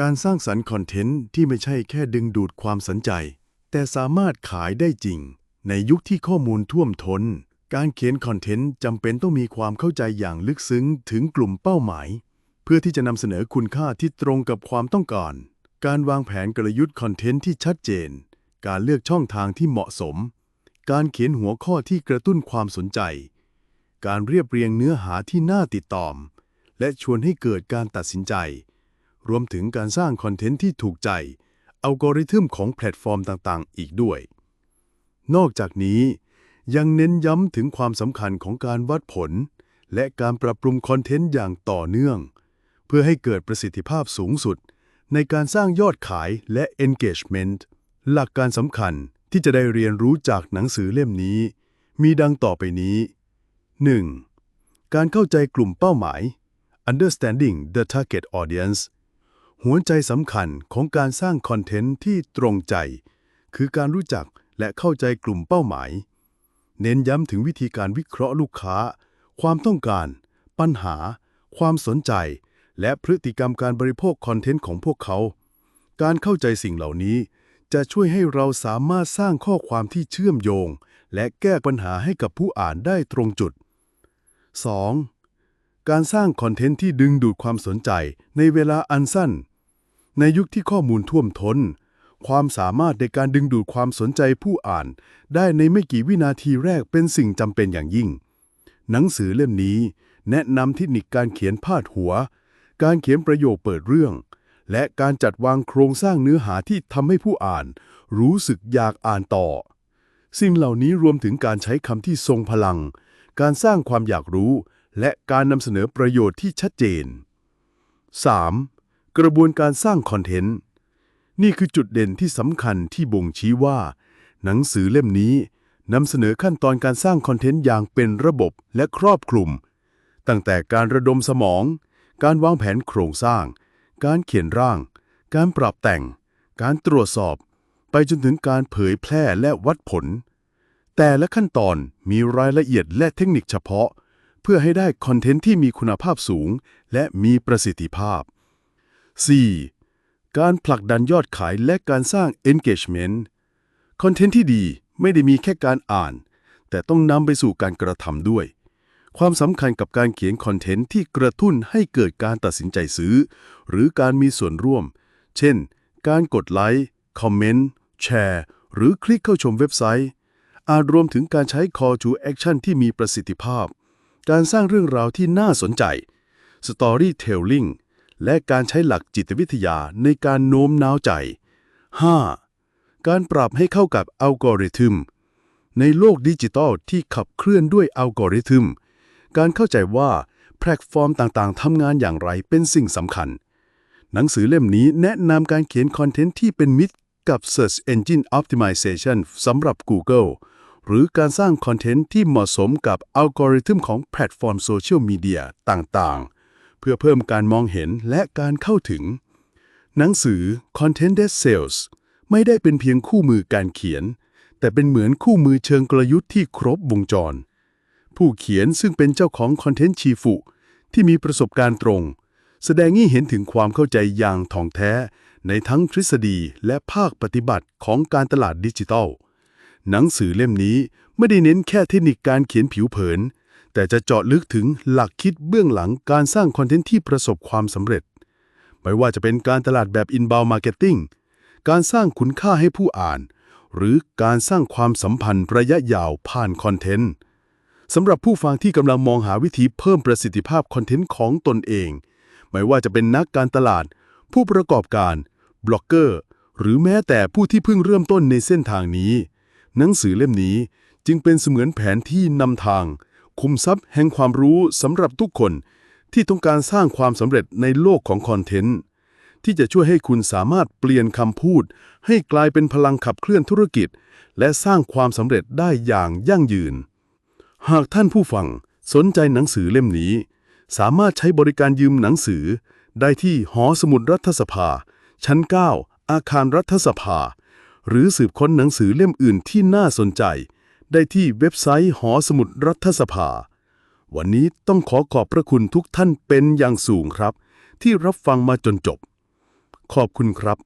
การสร้างสรรค์คอนเทนต์ที่ไม่ใช่แค่ดึงดูดความสนใจ แต่สามารถขายได้จริง ในยุคที่ข้อมูลท่วมท้น การเขียนคอนเทนต์จำเป็นต้องมีความเข้าใจอย่างลึกซึ้งถึงกลุ่มเป้าหมาย เพื่อที่จะนำเสนอคุณค่าที่ตรงกับความต้องการ การวางแผนกลยุทธ์คอนเทนต์ที่ชัดเจน การเลือกช่องทางที่เหมาะสม การเขียนหัวข้อที่กระตุ้นความสนใจ การเรียบเรียงเนื้อหาที่น่าติดตาม และชวนให้เกิดการตัดสินใจ รวมถึงการสร้างคอนเทนต์ที่ถูกใจ อัลกอริทึมของแพลตฟอร์มต่างๆ อีกด้วย นอกจากนี้ ยังเน้นย้ำถึงความสำคัญของการวัดผล และการปรับปรุงคอนเทนต์อย่างต่อเนื่อง เพื่อให้เกิดประสิทธิภาพสูงสุด ในการสร้างยอดขายและ engagement หลักการสำคัญที่จะได้เรียนรู้จากหนังสือเล่มนี้ มีดังต่อไปนี้ 1. การเข้าใจกลุ่มเป้าหมาย understanding the target audience หัวใจสำคัญของการสร้างคอนเทนต์ที่ตรงใจ คือการรู้จักและเข้าใจกลุ่มเป้าหมาย เน้นย้ำถึงวิธีการวิเคราะห์ลูกค้า ความต้องการ ปัญหา ความสนใจ และพฤติกรรมการบริโภคคอนเทนต์ของพวกเขา การเข้าใจสิ่งเหล่านี้ จะช่วยให้เราสามารถสร้างข้อความที่เชื่อมโยง และแก้ปัญหาให้กับผู้อ่านได้ตรงจุด 2. การสร้างคอนเทนต์ที่ดึงดูดความสนใจในเวลาอันสั้น ในยุคที่ข้อมูลท่วมท้น ความสามารถในการดึงดูดความสนใจผู้อ่าน ได้ในไม่กี่วินาทีแรกเป็นสิ่งจำเป็นอย่างยิ่ง หนังสือเล่มนี้ แนะนำเทคนิคการเขียนพาดหัว การเขียนประโยคเปิดเรื่อง และการจัดวางโครงสร้างเนื้อหาที่ทำให้ผู้อ่าน รู้สึกอยากอ่านต่อ สิ่งเหล่านี้รวมถึงการใช้คำที่ทรงพลัง การสร้างความอยากรู้ และการนำเสนอประโยชน์ที่ชัดเจน 3. กระบวนการสร้างคอนเทนต์ นี่คือจุดเด่นที่สำคัญที่บ่งชี้ว่า หนังสือเล่มนี้นำเสนอขั้นตอนการสร้างคอนเทนต์อย่างเป็นระบบและครอบคลุม ตั้งแต่การระดมสมอง การวางแผนโครงสร้าง การเขียนร่าง การปรับแต่ง การตรวจสอบ ไปจนถึงการเผยแพร่และวัดผล แต่ละขั้นตอนมีรายละเอียดและเทคนิคเฉพาะ เพื่อให้ได้คอนเทนต์ที่มีคุณภาพสูง และมีประสิทธิภาพ 4. การผลักดันยอดขายและการสร้าง engagement คอนเทนต์ที่ดีไม่ได้มีแค่การอ่าน แต่ต้องนำไปสู่การกระทำด้วย ความสำคัญกับการเขียนคอนเทนต์ที่กระตุ้นให้เกิดการตัดสินใจซื้อ หรือการมีส่วนร่วม เช่น การกดไลค์ คอมเมนต์ แชร์ หรือคลิกเข้าชมเว็บไซต์ อาจรวมถึงการใช้ call to action ที่มีประสิทธิภาพ การสร้างเรื่องราวที่น่าสนใจ storytelling และการใช้หลักจิตวิทยาในการโน้มน้าวใจ 5. การปรับให้เข้ากับอัลกอริทึม ในโลกดิจิทัลที่ขับเคลื่อนด้วยอัลกอริทึม การเข้าใจว่าแพลตฟอร์มต่างๆทำงานอย่างไรเป็นสิ่งสำคัญ หนังสือเล่มนี้แนะนำการเขียนคอนเทนต์ที่เป็นมิตรกับ Search Engine Optimization สำหรับ Google หรือการสร้างคอนเทนต์ที่เหมาะสมกับอัลกอริทึมของแพลตฟอร์มโซเชียลมีเดียต่างๆ เพื่อเพิ่มการมองเห็นและการเข้าถึง หนังสือ Content That Sales ไม่ได้เป็นเพียงคู่มือการเขียน แต่เป็นเหมือนคู่มือเชิงกลยุทธ์ที่ครบวงจร ผู้เขียนซึ่งเป็นเจ้าของคอนเทนต์ชีฟุที่มีประสบการณ์ตรง แสดงให้เห็นถึงความเข้าใจอย่างถ่องแท้ในทั้งทฤษฎีและภาคปฏิบัติของการตลาดดิจิทัล หนังสือเล่มนี้ไม่ได้เน้นแค่เทคนิคการเขียนผิวเผิน แต่จะเจาะลึกถึงหลักคิดเบื้องหลังการสร้างคอนเทนต์ที่ประสบความสำเร็จ ไม่ว่าจะเป็นการตลาดแบบ inbound marketing การสร้างคุณค่าให้ผู้อ่าน หรือการสร้างความสัมพันธ์ระยะยาวผ่านคอนเทนต์สำหรับผู้ฟังที่กำลังมองหาวิธีเพิ่มประสิทธิภาพคอนเทนต์ของตนเอง ไม่ว่าจะเป็นนักการตลาด ผู้ประกอบการ บล็อกเกอร์ หรือแม้แต่ผู้ที่เพิ่งเริ่มต้นในเส้นทางนี้ หนังสือเล่มนี้จึงเป็นเสมือนแผนที่นำทาง คุมทรัพย์แห่งความรู้สำหรับทุกคน ที่ต้องการสร้างความสำเร็จในโลกของคอนเทนต์ ที่จะช่วยให้คุณสามารถเปลี่ยนคำพูด ให้กลายเป็นพลังขับเคลื่อนธุรกิจ และสร้างความสำเร็จได้อย่างยั่งยืน หากท่านผู้ฟังสนใจหนังสือเล่มนี้ สามารถใช้บริการยืมหนังสือ ได้ที่หอสมุดรัฐสภา ชั้น 9 อาคารรัฐสภา หรือสืบค้นหนังสือเล่มอื่นที่น่าสนใจ ได้ที่เว็บไซต์หอสมุดรัฐสภา วันนี้ต้องขอขอบพระคุณทุกท่านเป็นอย่างสูงครับ ที่รับฟังมาจนจบ ขอบคุณครับ